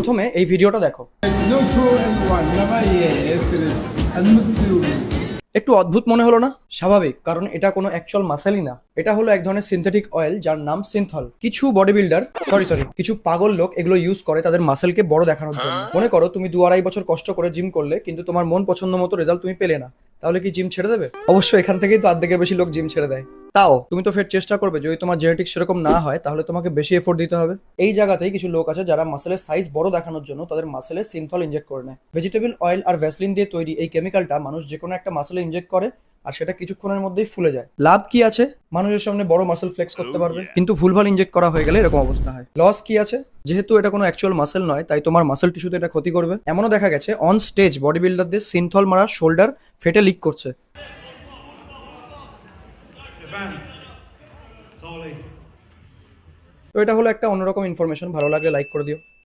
প্রথমে এই ভিডিওটা দেখো. একটু অদ্ভুত মনে হলো না? স্বাভাবিক, কারণ এটা কোনো অ্যাকচুয়াল মাসেলই না। এটা হলো এক ধরনের সিনথেটিক অয়েল যার নাম সিনথল কিছু বডি বিল্ডার সরি সরি কিছু পাগল লোক এগুলো ইউজ করে তাদের মাসেলকে বড় দেখানোর জন্য। মনে করো তুমি দু আড়াই বছর কষ্ট করে জিম করলে, কিন্তু তোমার মন পছন্দ মতো রেজাল্ট তুমি পেলে না। তাহলে কি জিম ছেড়ে দেবে? অবশ্যই এখান থেকেই তো অর্ধেকের বেশি লোক জিম ছেড়ে দেয়। তাও তুমি তো ফের চেষ্টা করবে যদি তোমার জেনেটিক সেরকম না হয় তাহলে তোমাকে বেশি এফোর্ট দিতে হবে। এই জায়গাতেই কিছু লোক আছে যারা মাসেলের সাইজ বড় দেখানোর জন্য তাদের মাসেলে সিনথল ইনজেক্ট করে নেয়। ভেজিটেবল অয়েল আর ভ্যাসলিন দিয়ে তৈরি এই কেমিক্যালটা মানুষ যে কোনো একটা মাসেলে ইনজেক্ট করে আর সেটা কিছুক্ষণের মধ্যেই ফুলে যায়। লাভ কি আছে? মানুষের সামনে বড় মাসেল ফ্লেক্স করতে পারবে। কিন্তু ভুলভাল ইনজেক্ট করা হয়ে গেলে এরকম অবস্থা হয়। লস কি আছে? যেহেতু এটা কোনো অ্যাকচুয়াল মাসেল নয় তাই তোমার মাসেল টিস্যুতে এটা ক্ষতি করবে। এমনও দেখা গেছে অন স্টেজ বডি বিল্ডারদের সিনথল মারা শোল্ডার ফেটে লিক করছে. তো এটা হলো একটা অন্যরকম ইনফরমেশন ভালো লাগলে লাইক করে দিও।